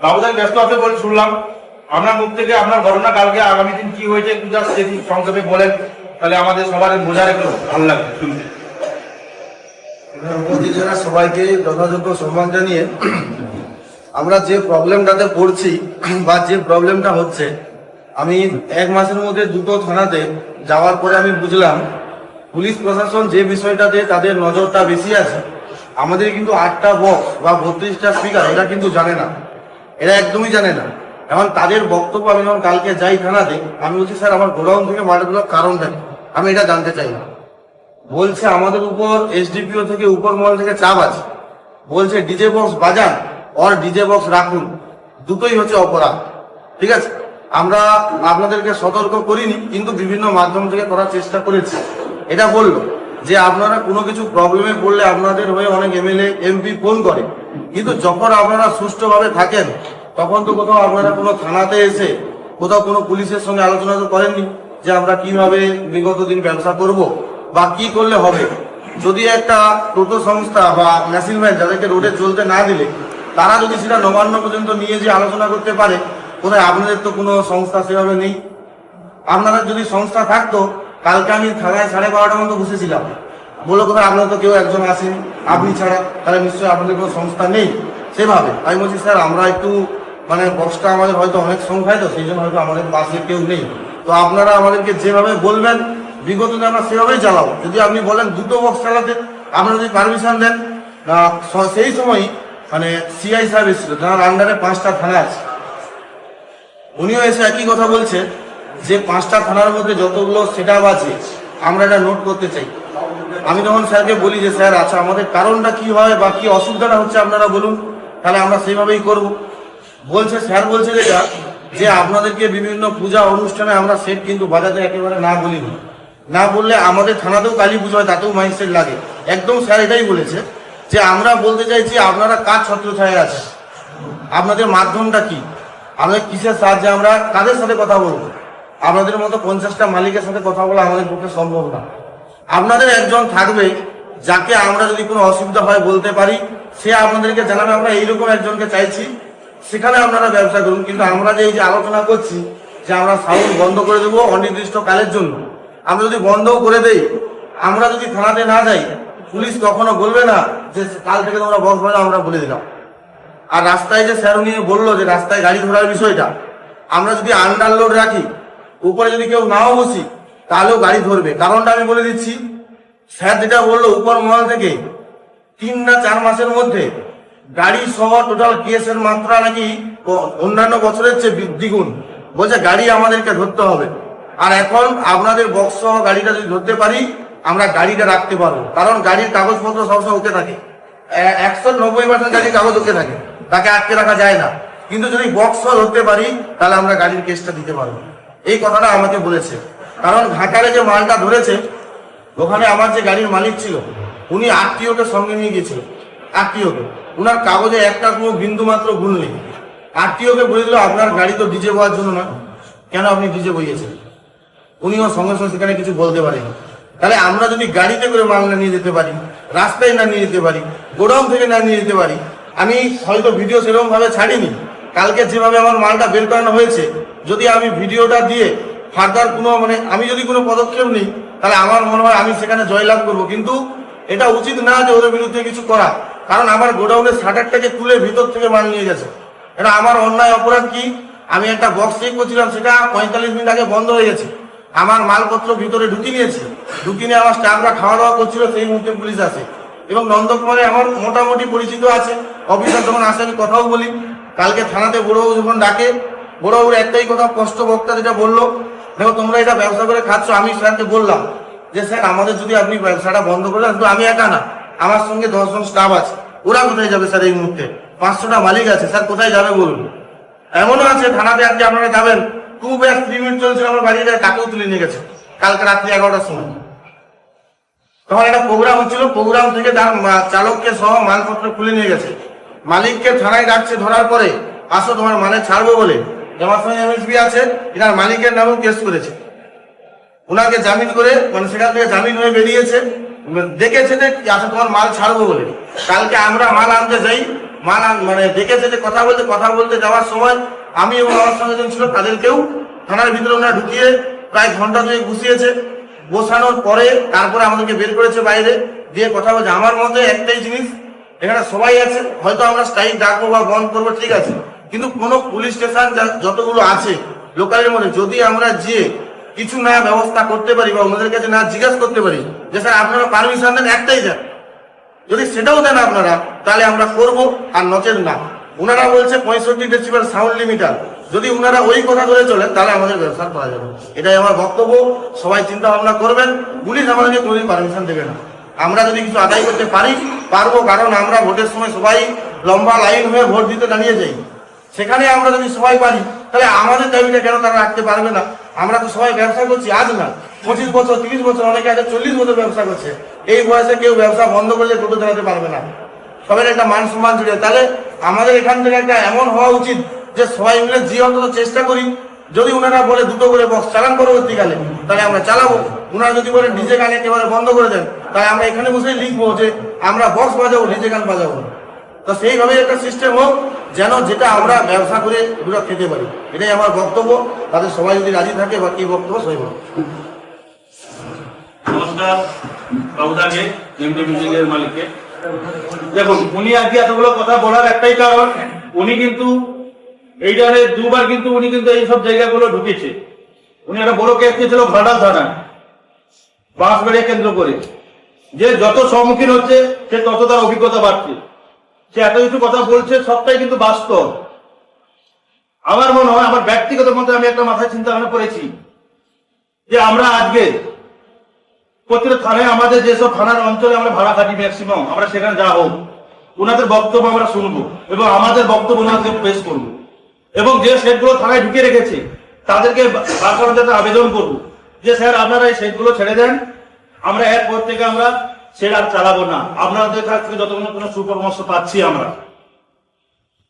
বাবুদার ব্যস্ত আছে বলে শুনলাম। আপনার মুখ থেকে আপনার ঘটনা কালকে আগামী দিন কি হয়েছে একটু জাস্ট যদি সংক্ষেপে বলেন, তাহলে আমাদের সবার বোঝার একটু ভালো লাগবে শুনতে। উপস্থিত যারা সবাইকে যথাযোগ্য সম্মান জানিয়ে আমরা যে প্রবলেমটাতে পড়ছি বা যে প্রবলেমটা হচ্ছে, আমি এক মাসের মধ্যে দুটো থানাতে যাওয়ার পরে আমি বুঝলাম, পুলিশ প্রশাসন যে বিষয়টাতে তাদের নজরটা বেশি আছে, আমাদের কিন্তু আটটা বক্স বা বত্রিশটা স্পিকার এটা কিন্তু জানে না। এরা একদমই জানে না। এখন তাদের বক্তব্য আমি যখন কালকে যাই থানাতে, আমি বলছি, স্যার, আমার গোডাউন থেকে মার্ডারগুলোর কারণটা কি? আমি এটা জানতে চাই না। বলছে, আমাদের উপর এসডিপিও থেকে উপর মহল থেকে চাপ আছে। বলছে, ডিজে বক্স বাজান আর ডিজে বক্স রাখুন। দুটোই হচ্ছে অপরাধ। ঠিক আছে? আমরা আপনাদেরকে সতর্ক করিনি, কিন্তু বিভিন্ন মাধ্যম থেকে করার চেষ্টা করেছি। এটা বলল। যে আপনারা কোনো কিছু প্রবলেমে পড়লে আপনাদের হয়ে অনেক এমএলএ এমপি ফোন করে। কিন্তু যখন আপনারা সুষ্ঠুভাবে থাকেন, তখন তো কোথাও আপনারা কোনো থানাতে এসে কোথাও কোনো পুলিশের সঙ্গে আলোচনা তো করেননি যে আমরা কীভাবে বিগত দিন ব্যবসা করব বা কি করলে হবে। যদি একটা টোটো সংস্থা বা মেশিনম্যান যাদেরকে রোডে চলতে না দিলে, তারা যদি সেটা নবান্ন পর্যন্ত নিয়ে যে আলোচনা করতে পারে, কোথায় আপনাদের তো কোনো সংস্থা সেভাবে নেই। আপনারা যদি সংস্থা থাকতো কালকে আমি থানায় সাড়ে বারোটা মতো বসেছিলাম। বলে কোথায়? আপনার তো কেউ একজন আসেন। আপনি ছাড়া? তাহলে নিশ্চয়ই আপনাদের কোনো সংস্থা নেই। সেভাবে। আমি বলছি, স্যার, আমরা একটু মানে বক্সটা আমাদের হয়তো অনেক সংখ্যায় তো, সেই জন্য হয়তো আমাদের পাশে কেউ নেই। তো আপনারা আমাদেরকে যেভাবে বলবেন, বিগত আমরা সেভাবেই চালাবো। যদি আপনি বলেন, দুটো বক্স চালাতে আপনারা যদি পারমিশন দেন? সেই সময়ই মানে সিআই সাহেব এসেছিল। যার আন্ডারে পাঁচটা থানা আছে। উনিও এসে একই কথা বলছে। যে পাঁচটা থানার মধ্যে যতগুলো সেট আছে, আমরা এটা নোট করতে চাই। আমি তখন স্যারকে বলি যে, স্যার আচ্ছা আমাদের কারণটা কি হয় বা কি অসুবিধাটা হচ্ছে আপনারা বলুন, তাহলে আমরা সেইভাবেই করব। বলছে, স্যার বলছে যেটা, যে আপনাদেরকে বিভিন্ন পূজা অনুষ্ঠানে আমরা সেট কিন্তু বাজাতে একেবারে না বলিনি। না বললে আমাদের থানাতেও কালী পুজো হয়, তাতেও মাইন্ডসেট লাগে। একদম স্যার এটাই বলেছে, যে আমরা বলতে চাইছি, আপনারা কার ছত্রছায়া আছে আপনাদের মাধ্যমটা কি? আমাদের কিসের সাহায্যে আমরা কাদের সাথে কথা বলব? আপনাদের মতো পঞ্চাশটা মালিকের সাথে কথা বলা আমাদের পক্ষে সম্ভব না। আপনাদের একজন থাকবে, যাকে আমরা যদি কোনো অসুবিধা হয় বলতে পারি, সে আপনাদেরকে জানাবে, আমরা এইরকম একজনকে চাইছি। সেখানে আপনারা ব্যবসা করুন, কিন্তু আমরা যে এই যে আলোচনা করছি, যে আমরা সাউন্ড বন্ধ করে দেবো অনির্দিষ্ট কালের জন্য। আমরা যদি বন্ধও করে দেই, আমরা যদি থানাতে না যাই, পুলিশ কখনো বলবে না যে কাল থেকে তোমরা বক্স বাজাও আমরা বলে দিলাম। আর রাস্তায় যে স্যার উনি বলল যে রাস্তায় গাড়ি ধরার বিষয়টা, আমরা যদি আন্ডারলোড রাখি উপরে যদি কেউ নাও বসি, তাহলেও গাড়ি ধরবে। কারণটা আমি বলে দিচ্ছি, স্যার যেটা বলল উপর মহল থেকে, তিন না চার মাসের মধ্যে গাড়ি সহ টোটাল কেসের মাত্রা নাকি অন্যান্য বছরের চেয়ে দ্বিগুণ। বলছে, গাড়ি আমাদেরকে ধরতে হবে। আর এখন আপনাদের বক্স সহ গাড়িটা যদি ধরতে পারি, আমরা গাড়িটা রাখতে পারব। কারণ গাড়ির কাগজপত্র সবসময় ওকে থাকে। একশো নব্বই পার্সেন্ট গাড়ির কাগজ ওকে থাকে। তাকে আটকে রাখা যায় না। কিন্তু যদি বক্স ধরতে পারি, তাহলে আমরা গাড়ির কেসটা দিতে পারব। এই কথাটা আমাকে বলেছে। কারণ ঘাটালে যে মালটা ধরেছে, ওখানে আমার যে গাড়ির মালিক ছিল, উনি আত্মীয়কে সঙ্গে নিয়ে গিয়েছিল আত্মীয়কে। উনার কাগজে একটা কোনো বিন্দু মাত্র ভুল নেই। আত্মীয়কে বলে দিল, আপনার গাড়ি তো ডিজে বওয়ার জন্য না। কেন আপনি ডিজে বইয়েছেন? উনিও সঙ্গে সঙ্গে সেখানে কিছু বলতে পারেন। তাহলে আমরা যদি গাড়িতে করে মাল না নিয়ে যেতে পারি, রাস্তায় না নিয়ে যেতে পারি, গোডাউন থেকে না নিয়ে যেতে পারি, আমি হয়তো ভিডিও সেরকম ভাবে ছাড়িনি। কালকে যেভাবে আমার মালটা বের করানো হয়েছে যদি আমি ভিডিওটা দিয়ে ফার্দার কোনো মানে আমি যদি কোনো পদক্ষেপ নিই, তাহলে আমার মনে হয় আমি সেখানে জয়লাভ করব। কিন্তু এটা উচিত না যে ওদের বিরুদ্ধে কিছু করা। কারণ আমার গোডাউনের শাটারটাকে তুলে ভিতর থেকে মাল নিয়ে গেছে। এটা আমার অন্যায় অপরাধ কি? আমি একটা বক্স চেক করছিলাম, সেটা পঁয়তাল্লিশ মিনিট আগে বন্ধ হয়ে গেছে। আমার মালপত্র ভিতরে ঢুকিয়ে নিয়েছে। ঢুকিয়ে নিয়ে আমার স্টাফরা খাওয়া দাওয়া করছিল, সেই মুহূর্তে পুলিশ আসে। এবং নন্দকুমারে আমার মোটামুটি পরিচিত আছে। অফিসার যখন আসে, আমি কথাও বলি। কালকে থানাতে বড়বাবু যখন ডাকে বড়বাবুর একটাই কথা, কষ্ট বক্তা যেটা বলল, দেখো তোমরা এটা ব্যবসা করে খাচ্ছ, আমি স্যারকে বললাম যে, স্যার, আমাদের যদি আপনি ব্যবসাটা বন্ধ করে দেন আমি একা না, আমার সঙ্গে দশজন স্টাফ আছে, ওরা কোথায় যাবে স্যার এই মুহূর্তে? পাঁচশোটা মালিক আছে, স্যার কোথায় যাবে বলুন? এমনও আছে, থানাতে আজকে আপনারা যাবেন টু ব্যাস থ্রি মিনিট চলছিল আমার বাড়ির তাকেও তুলে নিয়ে গেছে, কালকে রাত্রি এগারোটার সময়। তখন একটা প্রোগ্রাম হচ্ছিল প্রোগ্রাম থেকে তার চালককে সহ মালপত্র খুলে নিয়ে গেছে। মালিককে থানায় ডাকছে, ধরার পরে, আসো, তোমার মানে ছাড়বো বলে। সঙ্গে এমএসবি আছে এনার মালিকের নামেও কেস করেছে। ওনাকে জামিন করে মানে সেখান থেকে জামিন হয়ে বেরিয়েছে। দেখেছে যে আচ্ছা তোমার মাল ছাড়বো বলে। কালকে আমরা মাল আনতে যাই, মাল মানে দেখেছে যে, কথা বলতে কথা বলতে যাওয়ার সময় আমি এবং আমার সঙ্গে জন ছিল, তাদেরকেও থানার ভিতরে ওনারা ঢুকিয়ে প্রায় ঘণ্টা দুই বসিয়েছে বসানোর পরে তারপরে আমাদেরকে বের করেছে বাইরে। দিয়ে কথা বলছে, আমার মতে একটাই জিনিস, এখানে সবাই আছে, হয়তো আমরা স্ট্রাইক ডাকবো বা বন্ধ করব, ঠিক আছে। কিন্তু কোনো পুলিশ স্টেশন যতগুলো আছে লোকালের মধ্যে, যদি আমরা যে কিছু না ব্যবস্থা করতে পারি বা ওনাদের কাছে না জিজ্ঞাসা করতে পারি, যে স্যার আপনারা পারমিশন দেন, একটাই দেন। যদি সেটাও দেন আপনারা, তাহলে আমরা করব আর নচেত না। ওনারা বলছে পঁয়ষট্টি ডেসিবেল সাউন্ড লিমিটার যদি ওনারা ওই কথা ধরে চলেন, তাহলে আমাদের ব্যবসা করা যাবে। এটাই আমার বক্তব্য। সবাই চিন্তা ভাবনা করবেন। পুলিশ আমাদেরকে কোনোদিন পারমিশন দেবে না। আমরা যদি কিছু আদায় করতে পারি, পারব। কারণ আমরা ভোটের সময় সবাই লম্বা লাইন হয়ে ভোট দিতে দাঁড়িয়ে যাই। সেখানে আমরা যদি সবাই পারি, তাহলে আমাদের দাবিটা কেন তারা রাখতে পারবে না? আমরা তো সবাই ব্যবসা করছি আজ না, পঁচিশ বছর, তিরিশ বছর, অনেকে আছে চল্লিশ বছর ব্যবসা করছে। এই বয়সে কেউ ব্যবসা বন্ধ করলে টোটো চালাতে পারবে না। সবাই একটা মান সম্মান জুড়ে। তাহলে আমাদের এখান থেকে একটা এমন হওয়া উচিত যে সবাই মিলে যে অন্তত চেষ্টা করি। যদি ওনারা বলে দুটো করে বক্স চালান পরবর্তীকালে, তাহলে আমরা চালাবো। ওনারা যদি বলে ডিজে গান একেবারে বন্ধ করে দেন, তাহলে আমরা এখানে বসে লিখব যে আমরা বক্স বাজাবো ডিজে গান বাজাবো। তো সেইভাবে একটা সিস্টেম হোক যেন যেটা আমরা ব্যবসা করে এগুলো খেতে পারি। এটাই আমার বক্তব্য। তাদের সবাই যদি রাজি থাকে, বা কি বক্তব্য বলো। নমস্কার, বাবুদাকে দেখুন, উনি আজকে এতগুলো কথা বলার একটাই কারণ, উনি কিন্তু এইটারে দুবার কিন্তু উনি কিন্তু এই সব জায়গাগুলো ঢুকেছে। উনি একটা বড় কেস নিয়েছিল ঘাটাল থানা বাঁশবাড়িয়া কেন্দ্র করে। যে যত সম্মুখীন হচ্ছে, সে তত তার অভিজ্ঞতা বাড়ছে। সে এত কিছু কথা বলছে, সবটাই কিন্তু বাস্তব। আমার মনে হয়, আমার ব্যক্তিগত মতে আমি একটা মাথায় চিন্তা ভাবনা করেছি যে আমরা আজকে প্রতিটা থানায় আমাদের যেসব থানার অঞ্চলে আমরা ভাড়া খাটি ম্যাক্সিমাম আমরা সেখানে যা হোক ওনাদের বক্তব্য আমরা শুনব এবং আমাদের বক্তব্য ওনাদের পেশ করব। এবং যে সেটগুলো থানায় ঢুকে রেখেছে, তাদেরকে আবেদন করব। যে স্যার, আপনারা এই সেটগুলো ছেড়ে দেন, আমরা এরপর থেকে আমরা সেট আর চালাবো না। আপনাদের কাছ থেকে যতক্ষণ কোনো সুপরামর্শ পাচ্ছি আমরা।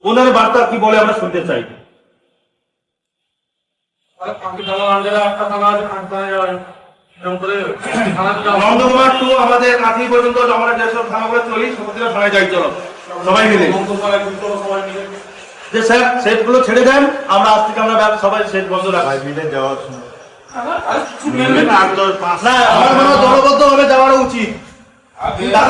ওনার বার্তা কি বলে আমরা শুনতে চাই। নন্দকুমার টু আমাদের কাঁথি পর্যন্ত আমরা যেসব থানাগুলো চলি সমুদ্র থানায় যাই চলো। সবাই মিলে। যে স্যার সেটগুলো ছেড়ে দেন আমরা আজ থেকে আমরা সবাই সেট বন্ধ রাখি। না আমার মনে হয় দলবদ্ধ ভাবে যাওয়ার উচিত। তাহলে